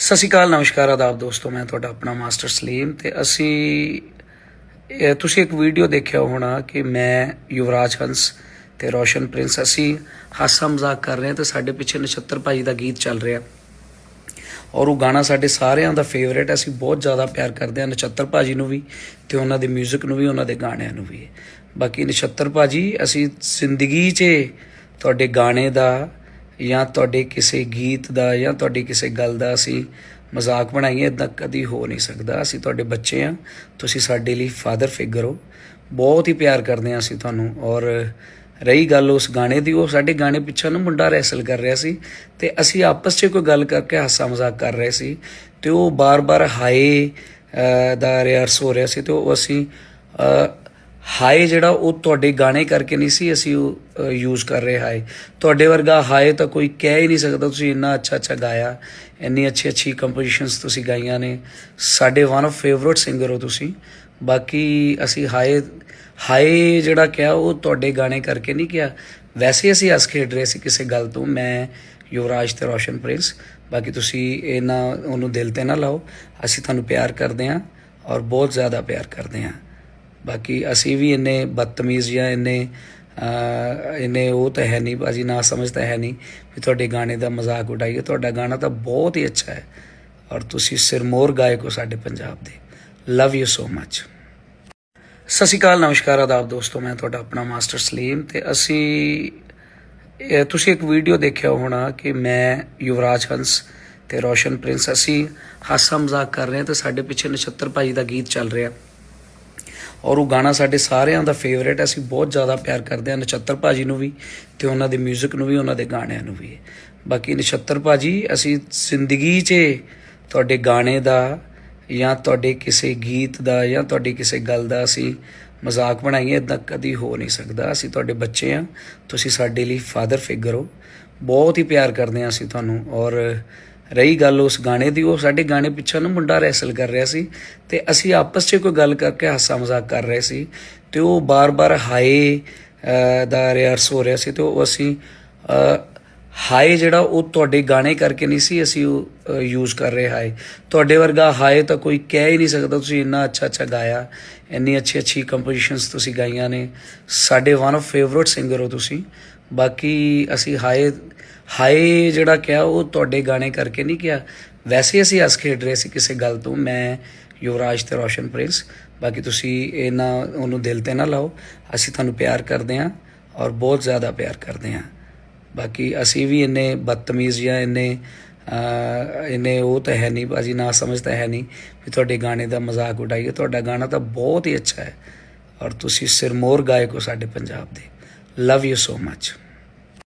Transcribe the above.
ਸਤਿ ਸ਼੍ਰੀ ਅਕਾਲ, ਨਮਸਕਾਰ ਆਦਾਬ ਦੋਸਤੋ, ਮੈਂ ਤੁਹਾਡਾ ਆਪਣਾ ਮਾਸਟਰ ਸਲੀਮ ਤੇ ਅਸੀਂ ਤੁਸੀਂ ਇੱਕ ਵੀਡੀਓ ਦੇਖਿਆ ਹੋਣਾ ਕਿ ਮੈਂ, ਯੁਵਰਾਜ ਹੰਸ ਤੇ ਰੋਸ਼ਨ ਪ੍ਰਿੰਸ, ਅਸੀਂ ਹਾਸਾ ਮਜ਼ਾਕ ਕਰ ਰਹੇ ਹਾਂ ਤੇ ਸਾਡੇ ਪਿੱਛੇ ਨਛੱਤਰ ਭਾਈ ਦਾ ਗੀਤ ਚੱਲ ਰਿਹਾ। ਔਰ ਉਹ ਗਾਣਾ ਸਾਡੇ ਸਾਰਿਆਂ ਦਾ ਫੇਵਰੇਟ ਅਸੀਂ ਬਹੁਤ ਜ਼ਿਆਦਾ ਪਿਆਰ ਕਰਦੇ ਹਾਂ ਨਛੱਤਰ ਭਾਜੀ ਨੂੰ ਵੀ ਤੇ ਉਹਨਾਂ ਦੇ 뮤직 ਨੂੰ ਵੀ, ਉਹਨਾਂ ਦੇ ਗਾਣਿਆਂ ਨੂੰ ਵੀ। ਬਾਕੀ ਨਛੱਤਰ ਭਾਜੀ, ਅਸੀਂ ਜ਼ਿੰਦਗੀ 'ਚ ਤੁਹਾਡੇ ਗਾਣੇ ਦਾ ਜਾਂ ਤੁਹਾਡੇ ਕਿਸੇ ਗੀਤ ਦਾ ਜਾਂ ਤੁਹਾਡੀ ਕਿਸੇ ਗੱਲ ਦਾ ਅਸੀਂ ਮਜ਼ਾਕ ਬਣਾਈਏ ਇਦਾਂ ਕਦੀ ਹੋ ਨਹੀਂ ਸਕਦਾ। ਅਸੀਂ ਤੁਹਾਡੇ ਬੱਚੇ ਆ, ਤੁਸੀਂ ਸਾਡੇ ਲਈ ਫਾਦਰ ਫਿਗਰ ਹੋ। ਬਹੁਤ ਹੀ ਪਿਆਰ ਕਰਦੇ ਹਾਂ ਅਸੀਂ ਤੁਹਾਨੂੰ। ਔਰ ਰਹੀ ਗੱਲ ਉਸ ਗਾਣੇ ਦੀ, ਉਹ ਸਾਡੇ ਗਾਣੇ ਪਿੱਛੇ ਨਾ ਮੁੰਡਾ ਰੈਸਲ ਕਰ ਰਿਹਾ ਸੀ ਤੇ ਅਸੀਂ ਆਪਸ 'ਚ ਕੋਈ ਗੱਲ ਕਰਕੇ ਹਾਸਾ ਮਜ਼ਾਕ ਕਰ ਰਹੇ ਸੀ ਤੇ ਉਹ ਬਾਰ-ਬਾਰ ਹਾਏ ਦਾ ਰਿਹਰਸ ਹੋ ਰਿਹਾ ਸੀ ਤੇ ਉਹ ਅਸੀਂ ਅਹ, ਹਾਏ ਜਿਹੜਾ ਉਹ ਤੁਹਾਡੇ ਗਾਣੇ ਕਰਕੇ ਨਹੀਂ ਸੀ ਅਸੀਂ ਉਹ ਯੂਜ਼ ਕਰ ਰਹੇ ਹਾਏ। ਤੁਹਾਡੇ ਵਰਗਾ ਹਾਏ ਤਾਂ ਕੋਈ ਕਹਿ ਹੀ ਨਹੀਂ ਸਕਦਾ ਤੁਸੀਂ ਇੰਨਾ ਅੱਛਾ ਅੱਛਾ ਗਾਇਆ। ਇੰਨੀ ਅੱਛੀ ਅੱਛੀ ਕੰਪੋਜੀਸ਼ਨਸ ਤੁਸੀਂ ਗਾਈਆਂ ਨੇ। ਸਾਡੇ ਵਨ ਆਫ ਫੇਵਰਿਟ ਸਿੰਗਰ ਹੋ ਤੁਸੀਂ। ਬਾਕੀ ਅਸੀਂ ਹਾਏ ਹਾਏ ਜਿਹੜਾ ਕਿਹਾ ਉਹ ਤੁਹਾਡੇ ਗਾਣੇ ਕਰਕੇ ਨਹੀਂ ਕਿਹਾ। ਵੈਸੇ ਅਸੀਂ ਹੱਸ ਖੇਡ ਰਹੇ ਸੀ ਕਿਸੇ ਗੱਲ ਤੋਂ। ਮੈਂ ਯੁਵਰਾਜ ਤੇ ਰੋਸ਼ਨ ਪ੍ਰਿੰਸ। ਬਾਕੀ ਤੁਸੀਂ ਇਹਨਾਂ ਉਹਨੂੰ ਦਿਲ ਤੇ ਨਾ ਲਾਓ। ਅਸੀਂ ਤੁਹਾਨੂੰ ਪਿਆਰ ਕਰਦੇ ਹਾਂ ਔਰ ਬਹੁਤ ਜ਼ਿਆਦਾ ਪਿਆਰ ਕਰਦੇ ਹਾਂ। ਬਾਕੀ ਅਸੀਂ ਵੀ ਇੰਨੇ ਬਦਤਮੀਜ਼ ਜਾਂ ਇੰਨੇ ਅਹ, ਇੰਨੇ ਉਹ ਤਾਂ ਹੈ ਨਹੀਂ ਬਾਜੀ ਨਾ ਸਮਝ ਤਾਂ ਹੈ ਨਹੀਂ ਵੀ ਤੁਹਾਡੇ ਗਾਣੇ ਦਾ ਮਜ਼ਾਕ ਉਡਾਈਏ। ਤੁਹਾਡਾ ਗਾਣਾ ਤਾਂ ਬਹੁਤ ਹੀ ਅੱਛਾ ਹੈ ਔਰ ਤੁਸੀਂ ਸਿਰਮੋਰ ਗਾਇਕ ਹੋ ਸਾਡੇ ਪੰਜਾਬ ਦੇ। ਲਵ ਯੂ ਸੋ ਮੱਚ ਸਤਿ ਸ਼੍ਰੀ ਅਕਾਲ ਨਮਸਕਾਰ ਆਦਾਬ ਦੋਸਤੋ ਮੈਂ ਤੁਹਾਡਾ ਆਪਣਾ ਮਾਸਟਰ ਸਲੀਮ ਤੇ ਅਸੀਂ ਤੁਸੀਂ ਇੱਕ ਵੀਡੀਓ ਦੇਖਿਆ ਹੋਣਾ ਕਿ ਮੈਂ ਯੁਵਰਾਜ ਹੰਸ ਤੇ ਰੋਸ਼ਨ ਪ੍ਰਿੰਸ ਅਸੀਂ ਹਾਸਾ ਮਜ਼ਾਕ ਕਰ ਰਹੇ ਹਾਂ ਤੇ ਸਾਡੇ ਪਿੱਛੇ ਨਛੱਤਰ ਭਾਈ ਦਾ ਗੀਤ ਚੱਲ ਰਿਹਾ। ਔਰ ਉਹ ਗਾਣਾ ਸਾਡੇ ਸਾਰਿਆਂ ਦਾ ਫੇਵਰੇਟ ਅਸੀਂ ਬਹੁਤ ਜ਼ਿਆਦਾ ਪਿਆਰ ਕਰਦੇ ਹਾਂ ਨਛੱਤਰ ਭਾਜੀ ਨੂੰ ਵੀ ਤੇ ਉਹਨਾਂ ਦੇ 뮤직 ਨੂੰ ਵੀ, ਉਹਨਾਂ ਦੇ ਗਾਣਿਆਂ ਨੂੰ ਵੀ। ਬਾਕੀ ਨਛੱਤਰ ਭਾਜੀ, ਅਸੀਂ ਜ਼ਿੰਦਗੀ 'ਚ ਤੁਹਾਡੇ ਗਾਣੇ ਦਾ ਜਾਂ ਤੁਹਾਡੇ ਕਿਸੇ ਗੀਤ ਦਾ ਜਾਂ ਤੁਹਾਡੀ ਕਿਸੇ ਗੱਲ ਦਾ ਅਸੀਂ ਮਜ਼ਾਕ ਬਣਾਈਏ ਇਦਾਂ ਕਦੀ ਹੋ ਨਹੀਂ ਸਕਦਾ। ਅਸੀਂ ਤੁਹਾਡੇ ਬੱਚੇ ਆ ਤੁਸੀਂ ਸਾਡੇ ਲਈ ਫਾਦਰ ਫਿਗਰ ਹੋ। ਬਹੁਤ ਹੀ ਪਿਆਰ ਕਰਦੇ ਹਾਂ ਅਸੀਂ ਤੁਹਾਨੂੰ। ਔਰ ਰਹੀ ਗੱਲ ਉਸ ਗਾਣੇ ਦੀ, ਉਹ ਸਾਡੇ ਗਾਣੇ ਪਿੱਛੇ ਨਾ ਮੁੰਡਾ ਰੈਸਲ ਕਰ ਰਿਹਾ ਸੀ ਤੇ ਅਸੀਂ ਆਪਸ 'ਚ ਕੋਈ ਗੱਲ ਕਰਕੇ ਹਾਸਾ ਮਜ਼ਾਕ ਕਰ ਰਹੇ ਸੀ ਤੇ ਉਹ ਬਾਰ-ਬਾਰ ਹਾਏ ਦਾ ਰਿਹਰਸ ਹੋ ਰਿਹਾ ਸੀ ਤੇ ਉਹ ਅਸੀਂ ਹਾਏ ਜਿਹੜਾ ਉਹ ਤੁਹਾਡੇ ਗਾਣੇ ਕਰਕੇ ਨਹੀਂ ਸੀ ਅਸੀਂ ਉਹ ਯੂਜ਼ ਕਰ ਰਹੇ, ਹਾਏ। ਤੁਹਾਡੇ ਵਰਗਾ ਹਾਏ ਤਾਂ ਕੋਈ ਕਹਿ ਹੀ ਨਹੀਂ ਸਕਦਾ, ਤੁਸੀਂ ਇੰਨਾ ਅੱਛਾ ਅੱਛਾ ਗਾਇਆ, ਇੰਨੀ ਅੱਛੀ ਅੱਛੀ ਕੰਪੋਜੀਸ਼ਨਸ ਤੁਸੀਂ ਗਾਈਆਂ ਨੇ। ਸਾਡੇ ਵਨ ਆਫ ਫੇਵਰਿਟ ਸਿੰਗਰ ਹੋ ਤੁਸੀਂ। ਬਾਕੀ ਅਸੀਂ ਹਾਏ ਹਾਏ ਜਿਹੜਾ ਕਿਹਾ ਉਹ ਤੁਹਾਡੇ ਗਾਣੇ ਕਰਕੇ ਨਹੀਂ ਕਿਹਾ। ਵੈਸੇ ਅਸੀਂ ਹੱਸ ਖੇਡ ਰਹੇ ਸੀ ਕਿਸੇ ਗੱਲ ਤੋਂ। ਮੈਂ ਯੁਵਰਾਜ ਤੇ ਰੋਸ਼ਨ ਪ੍ਰਿੰਸ। ਬਾਕੀ ਤੁਸੀਂ ਇਹਨਾਂ ਉਹਨੂੰ ਦਿਲ ਤੇ ਨਾ ਲਾਓ। ਅਸੀਂ ਤੁਹਾਨੂੰ ਪਿਆਰ ਕਰਦੇ ਹਾਂ ਔਰ ਬਹੁਤ ਜ਼ਿਆਦਾ ਪਿਆਰ ਕਰਦੇ ਹਾਂ। ਬਾਕੀ ਅਸੀਂ ਵੀ ਇੰਨੇ ਬਦਤਮੀਜ਼ ਜਾਂ ਇੰਨੇ ਅਹ, ਇੰਨੇ ਉਹ ਤਾਂ ਹੈ ਨਹੀਂ ਬਾਜੀ ਨਾ ਸਮਝ ਤਾਂ ਹੈ ਨਹੀਂ ਵੀ ਤੁਹਾਡੇ ਗਾਣੇ ਦਾ ਮਜ਼ਾਕ ਉਡਾਈਏ। ਤੁਹਾਡਾ ਗਾਣਾ ਤਾਂ ਬਹੁਤ ਹੀ ਅੱਛਾ ਹੈ। ਔਰ ਤੁਸੀਂ ਸਿਰਮੌਰ ਗਾਇਕ ਹੋ ਸਾਡੇ ਪੰਜਾਬ ਦੇ। Love you so much